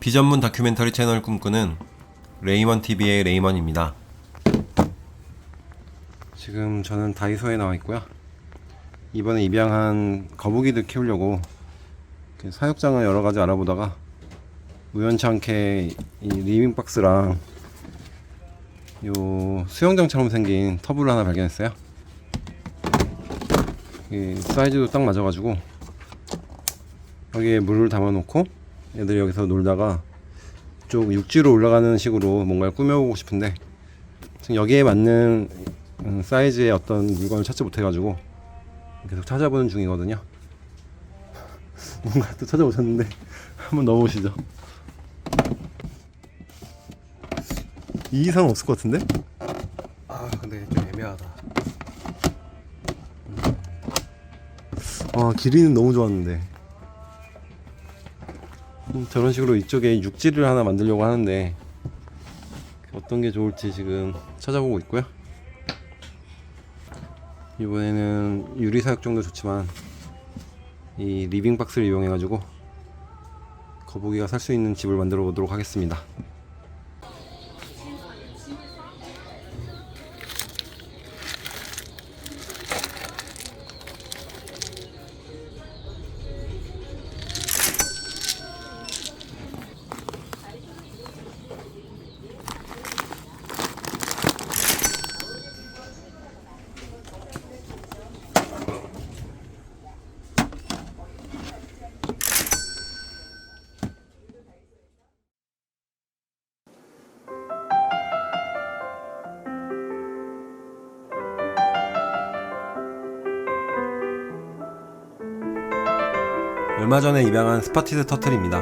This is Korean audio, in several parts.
비전문 다큐멘터리 채널 꿈꾸는 레이먼 TV의 레이먼입니다. 지금 저는 다이소에 나와 있고요. 이번에 입양한 거북이들 키우려고 사육장을 여러 가지 알아보다가 우연치 않게 이 리빙 박스랑 요 수영장처럼 생긴 터블을 하나 발견했어요. 이 사이즈도 딱 맞아가지고 여기에 물을 담아놓고 애들이 여기서 놀다가 쪽 육지로 올라가는 식으로 뭔가를 꾸며보고 싶은데 지금 여기에 맞는 음, 사이즈의 어떤 물건을 찾지 못해가지고 계속 찾아보는 중이거든요. 뭔가 또 찾아오셨는데 한번 넣어보시죠. 이 이상 없을 것 같은데? 아 근데 좀 애매하다 아 길이는 너무 좋았는데 음, 저런 식으로 이쪽에 육지를 하나 만들려고 하는데 어떤 게 좋을지 지금 찾아보고 있고요. 이번에는 유리 사육정도 좋지만 이 리빙 박스를 이용해 가지고 거북이가 살 수 있는 집을 만들어 보도록 하겠습니다 얼마 전에 입양한 스파티드 터틀입니다.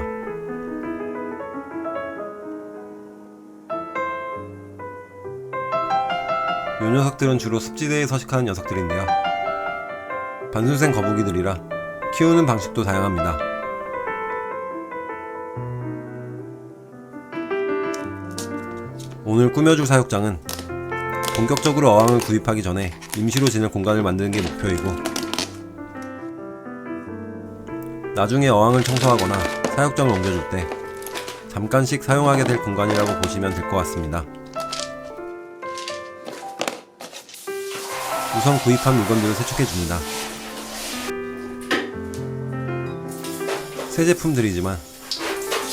요 녀석들은 주로 습지대에 서식하는 녀석들인데요. 반순생 거북이들이라 키우는 방식도 다양합니다. 오늘 꾸며줄 사육장은 본격적으로 어항을 구입하기 전에 임시로 지낼 공간을 만드는 게 목표이고 나중에 어항을 청소하거나 사육장을 옮겨줄 때 잠깐씩 사용하게 될 공간이라고 보시면 될 것 같습니다. 우선 구입한 물건들을 세척해 줍니다. 새 제품들이지만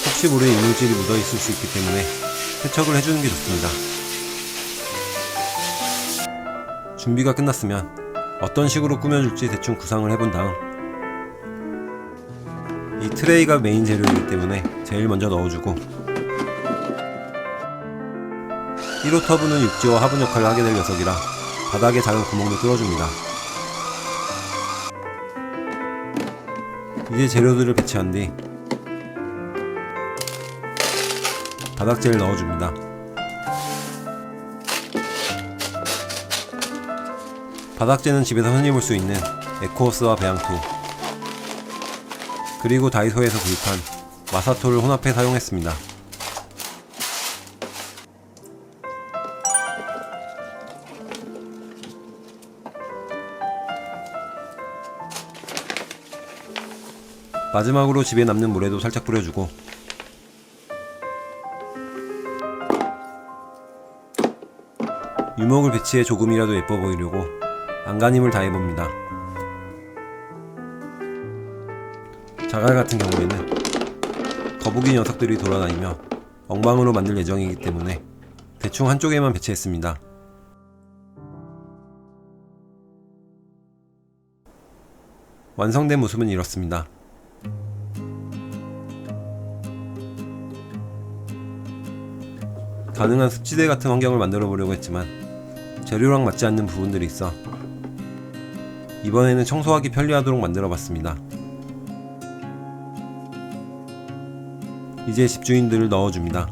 혹시 모르는 이물질이 묻어 있을 수 있기 때문에 세척을 해주는 게 좋습니다. 준비가 끝났으면 어떤 식으로 꾸며줄지 대충 구상을 해본 다음 이 트레이가 메인 재료이기 때문에 제일 먼저 넣어주고 1호 터브는 육지와 화분 역할을 하게 될 녀석이라 바닥에 작은 구멍도 뚫어줍니다. 이제 재료들을 배치한 뒤 바닥재를 넣어줍니다. 바닥재는 집에서 흔히 볼 수 있는 에코어스와 배양토 그리고 다이소에서 구입한 마사토를 혼합해 사용했습니다. 마지막으로 집에 남는 물에도 살짝 뿌려주고 유목을 배치해 조금이라도 예뻐 보이려고 안간힘을 다해봅니다. 자갈 같은 경우에는 거북이 녀석들이 돌아다니며 엉망으로 만들 예정이기 때문에 대충 한쪽에만 배치했습니다. 완성된 모습은 이렇습니다. 가능한 습지대 같은 환경을 만들어 보려고 했지만 재료랑 맞지 않는 부분들이 있어 이번에는 청소하기 편리하도록 만들어 봤습니다. 이제 집주인들을 넣어줍니다.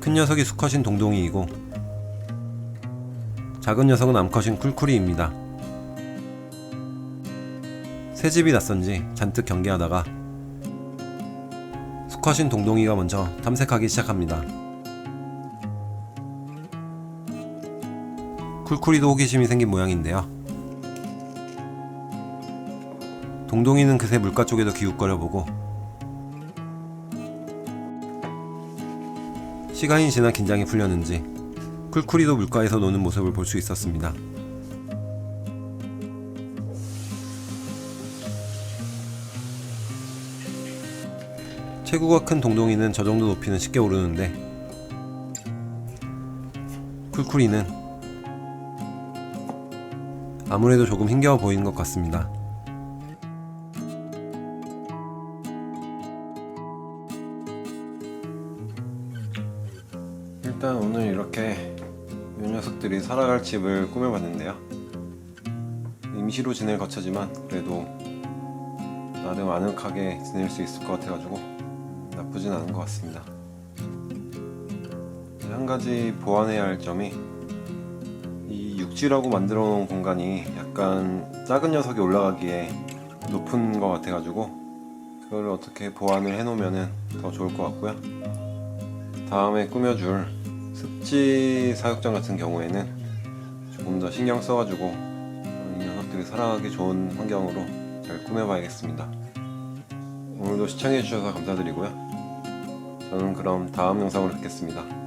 큰 녀석이 수컷인 동동이이고 작은 녀석은 암컷인 쿨쿨이입니다. 새 집이 낯선지 잔뜩 경계하다가 수컷인 동동이가 먼저 탐색하기 시작합니다. 쿨쿨이도 호기심이 생긴 모양인데요. 동동이는 그새 물가 쪽에도 기웃거려 보고 시간이 지나 긴장이 풀렸는지 쿨쿨이도 물가에서 노는 모습을 볼 수 있었습니다. 체구가 큰 동동이는 저 정도 높이는 쉽게 오르는데 쿨쿨이는 아무래도 조금 힘겨워 보이는 것 같습니다. 일단 오늘 이렇게 이 녀석들이 살아갈 집을 꾸며봤는데요. 임시로 지낼 거처지만 그래도 나름 아늑하게 지낼 수 있을 것 같아가지고 나쁘진 않은 것 같습니다. 한 가지 보완해야 할 점이 이 육지라고 만들어 놓은 공간이 약간 작은 녀석이 올라가기에 높은 것 같아가지고 그걸 어떻게 보완을 해놓으면 더 좋을 것 같고요. 다음에 꾸며줄 습지 사육장 같은 경우에는 조금 더 신경 써가지고 이 녀석들이 살아가기 좋은 환경으로 잘 꾸며봐야겠습니다. 오늘도 시청해주셔서 감사드리고요. 저는 그럼 다음 영상으로 뵙겠습니다.